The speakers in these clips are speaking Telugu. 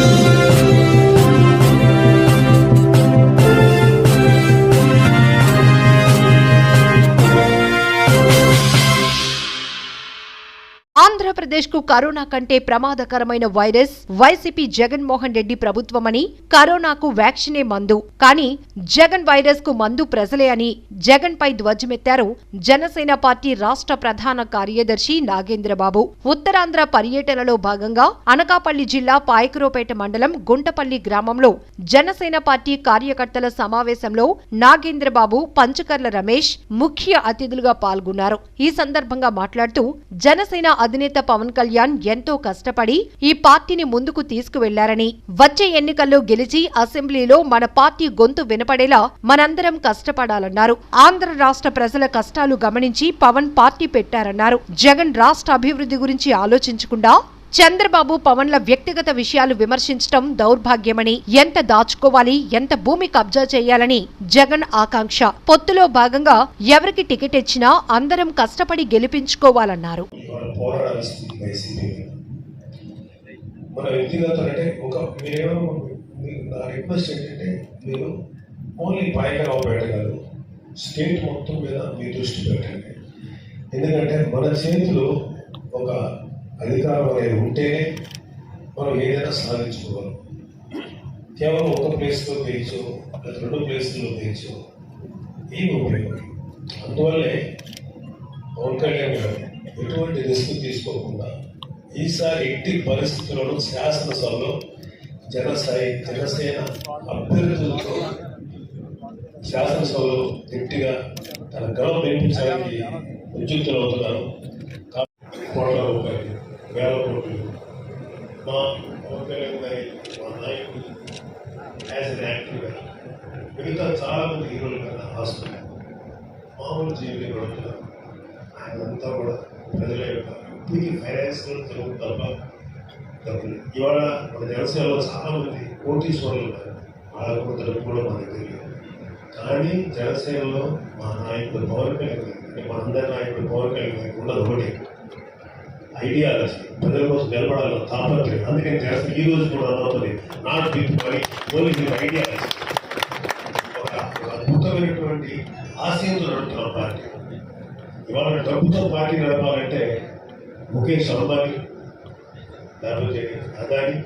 Thank you. ఆంధ్రప్రదేశ్కు కరోనా కంటే ప్రమాదకరమైన వైరస్ వైసీపీ జగన్మోహన్ రెడ్డి ప్రభుత్వమని కరోనాకు వ్యాక్సినే మందు. కానీ జగన్ వైరస్కు మందు ప్రజలే అని జగన్ పై ధ్వజమెత్తారు జనసేన పార్టీ రాష్ట్ర ప్రధాన కార్యదర్శి నాగేంద్రబాబు. ఉత్తరాంధ్ర పర్యటనలో భాగంగా అనకాపల్లి జిల్లా పాయకరోపేట మండలం గుంటపల్లి గ్రామంలో జనసేన పార్టీ కార్యకర్తల సమావేశంలో నాగేంద్రబాబు పంచకర్ల రమేష్ ముఖ్య అతిథులుగా పాల్గొన్నారు. ఈ సందర్భంగా మాట్లాడుతూ జనసేన అధినేత పవన్ కళ్యాణ్ ఎంతో కష్టపడి ఈ పార్టీని ముందుకు తీసుకువెళ్ళారని వచ్చే ఎన్నికల్లో గెలిచి అసెంబ్లీలో మన పార్టీ గొంతు వినపడేలా మనందరం కష్టపడాలన్నారు. ఆంధ్ర రాష్ట్ర ప్రజల కష్టాలు గమనించి పవన్ పార్టీ పెట్టారన్నారు. జగన్ రాష్ట్ర అభివృద్ధి గురించి ఆలోచించకుండా చంద్రబాబు పవన్ల వ్యక్తిగత విషయాలు విమర్శించడం దౌర్భాగ్యమని ఎంత దాచుకోవాలి ఎంత భూమి కబ్జా చేయాలని జగన్ ఆకాంక్ష. పొత్తులో భాగంగా ఎవరికి టికెట్ ఇచ్చినా అందరం కష్టపడి గెలిపించుకోవాలన్నారు. స్టేట్ మొత్తం మీద మీ దృష్టి పెట్టండి. ఎందుకంటే మన చేతిలో ఒక అధికారం అనేది ఉంటేనే మనం ఏదైనా సాధించుకోగలం. కేవలం ఒక ప్లేస్లో గెలిచో లేదా రెండు ప్లేస్లో గెలిచో ఏమి ఉపయోగం అందువల్లే పవన్ కళ్యాణ్ గారు ఎటువంటి రిస్క్ తీసుకోకుండా ఈసారి ఎట్టి పరిస్థితులను శాసనసభలో జనసాయి జనసేన అభ్యర్థులతో శాసనసభలో గట్టిగా తన గౌరవం వినిపించడానికి ఉద్యుక్తులవుతున్నారు. కా- కోట్ల రూపాయలు. వేల కోట్లు మా పవన్ గారి మా నాయకుడు యాజ్ అన్ యాక్టివ్గా మిగతా చాలామంది హీరోలు కదా హాస్పిటల్ మామూలు జీవితం గడుపుతున్నారు ఆయనంతా కూడా ప్రజల యొక్క ఇప్పటికీ ఫైనాన్షియల్ జరుగుతుంది తప్ప డబ్బులు ఇవాళ మన జనసేనలో చాలామంది కోటీశ్వరులు ఉన్నారు వాళ్ళకు కూడా డబ్బు కూడా మన దగ్గర కానీ జనసేనలో మా నాయకుడు పవన్ కళ్యాణ్ గారు అంటే మా అందరి నాయకుడు పవన్ కళ్యాణ్ గారికి ఉన్నది ఒకటి ఐడియాలజీ ప్రజల కోసం నిలబడాలని తాపత్రయం అందుకని జనసేన ఈ రోజు కూడా అవుతుంది not with money only with ideology. ఒక అద్భుతమైనటువంటి ఆశయంతో నడుపుతున్న పార్టీ. ఇవాళ డబ్బుతో పార్టీ నడపాలంటే ముఖేష్ అంబానీ లేకపోతే అదాని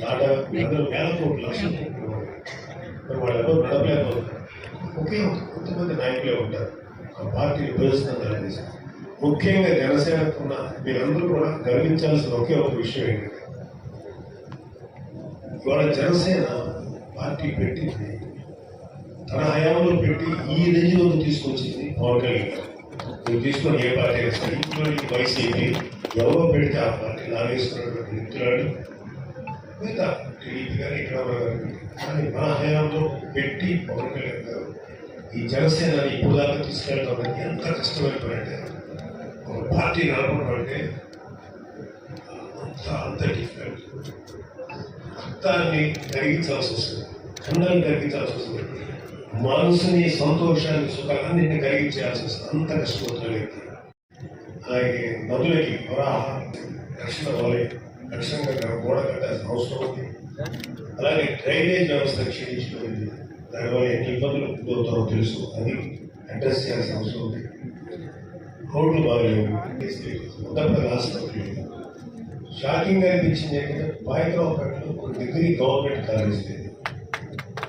టాటా వీళ్ళందరూ వేల కోట్ల లక్షల మరి వాళ్ళు నడపలేకపోతున్నారు. ఒకే కొంతమంది నాయకులే ఉంటారు. ఆ పార్టీని ప్రదర్శించాలని ముఖ్యంగా జనసేనకున్న మీరందరూ కూడా గర్వించాల్సిన ఒకే ఒక విషయం ఏంటంటే ఇవాళ జనసేన పార్టీ పెట్టింది. తన హయాంలో పెట్టి ఈ రేంజ్లో తీసుకొచ్చింది పవన్ కళ్యాణ్. నువ్వు తీసుకొని ఏ పార్టీ అయినా ఇంట్లో వైసీపీ ఎవరో పెడితే ఆ పార్టీ లాగేస్తున్నటువంటి వ్యక్తులను మిగతా టీడీపీ కానీ ఇక్కడ కానీ మన హయాంలో పెట్టి పవన్ కళ్యాణ్ గారు ఈ జనసేనని ఇప్పుడు దాకా తీసుకెళ్ళడం ఎంత కష్టమైన పని అంటే ఒక పార్టీ నడపడం అంటే అంత అంత డిఫికల్ట్ రక్తాన్ని కరిగించాల్సి వస్తుంది. ఖండాన్ని కరిగించాల్సి వస్తుంది. మనసుని సంతోషాన్ని సుఖాన్ని కలిగించాల్సి వస్తుంది. అంత కష్టపడుతున్న వ్యక్తి. అలాగే నదులకి వరాహ రక్షణ వలె రక్షణగా గోడ కట్టాల్సిన అవసరం ఉంది. అలాగే డ్రైనేజ్ వ్యవస్థ క్షీణించిపోయింది దానివల్ల ఎన్ని ఇబ్బందులు ఎదురవుతారో తెలుసు. అది అడ్రస్ చేయాల్సిన అవసరం ఉంది. రోడ్లు బాగలేవు ఉన్నప్పుడు ఆసుపత్రి షాకింగ్ అనిపించింది ఏంటంటే పాయకరావుపేటలో ఒక డిగ్రీ గవర్నమెంట్ కాలేజ్ లేదు.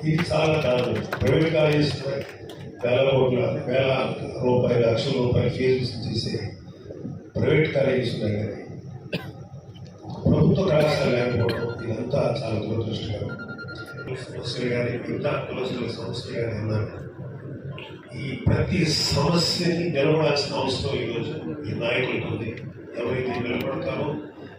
ఇది చాలా కాదు. ప్రైవేట్ కాలేజెస్ వేల కోట్ల వేల రూపాయలు లక్షల రూపాయలు ఫీజు చేసే ప్రైవేట్ కాలేజెస్ ఉన్నాయి కానీ ప్రభుత్వ కళాశాల లేకపోవడం ఇదంతా చాలా దురదృష్టకరం. సమస్యలు కానీ మిగతా కులస్తుల సమస్యలు కానీ ఉన్నారు. ఈ ప్రతి సమస్యని నిలబడాల్సిన అవసరం ఈరోజు ఈ నాయకులకు ఉంది. ఎవరైతే నిలబడతారో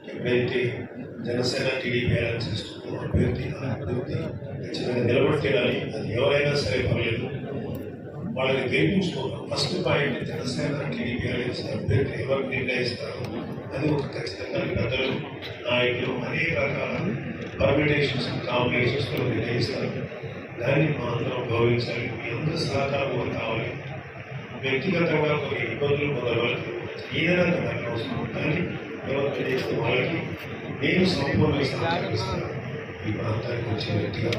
ఎప్పుడైతే జనసేన టీడీపీ అలయన్స్ చేస్తుందో అభ్యర్థి ఆ అభ్యర్థి ఖచ్చితంగా నిలబెట్టేయాలి అది ఎవరైనా సరే పర్లేదు. వాళ్ళని గెలిపించుకోవాలి. First point Janasena TDP alliance అభ్యర్థి ఎవరు నిర్ణయిస్తారు? అది ఒక ఖచ్చితంగా పెద్దలు నాయకులు అనేక రకాల పర్మిటేషన్స్ కాంబినేషన్స్లో నిర్ణయిస్తారు. దాన్ని మాత్రం భావించాలి. గౌరవించాలి మీ అందరి సహకారం కావాలి. వ్యక్తిగతంగా కొన్ని ఇబ్బందులు పొందవాలి ఏదైనా దాని అవసరం కానీ ఎవరు చేస్తే వాళ్ళకి నేను సంపూర్ణంగా సహకరిస్తాను. ఈ ప్రాంతానికి వచ్చిన వ్యక్తిగా.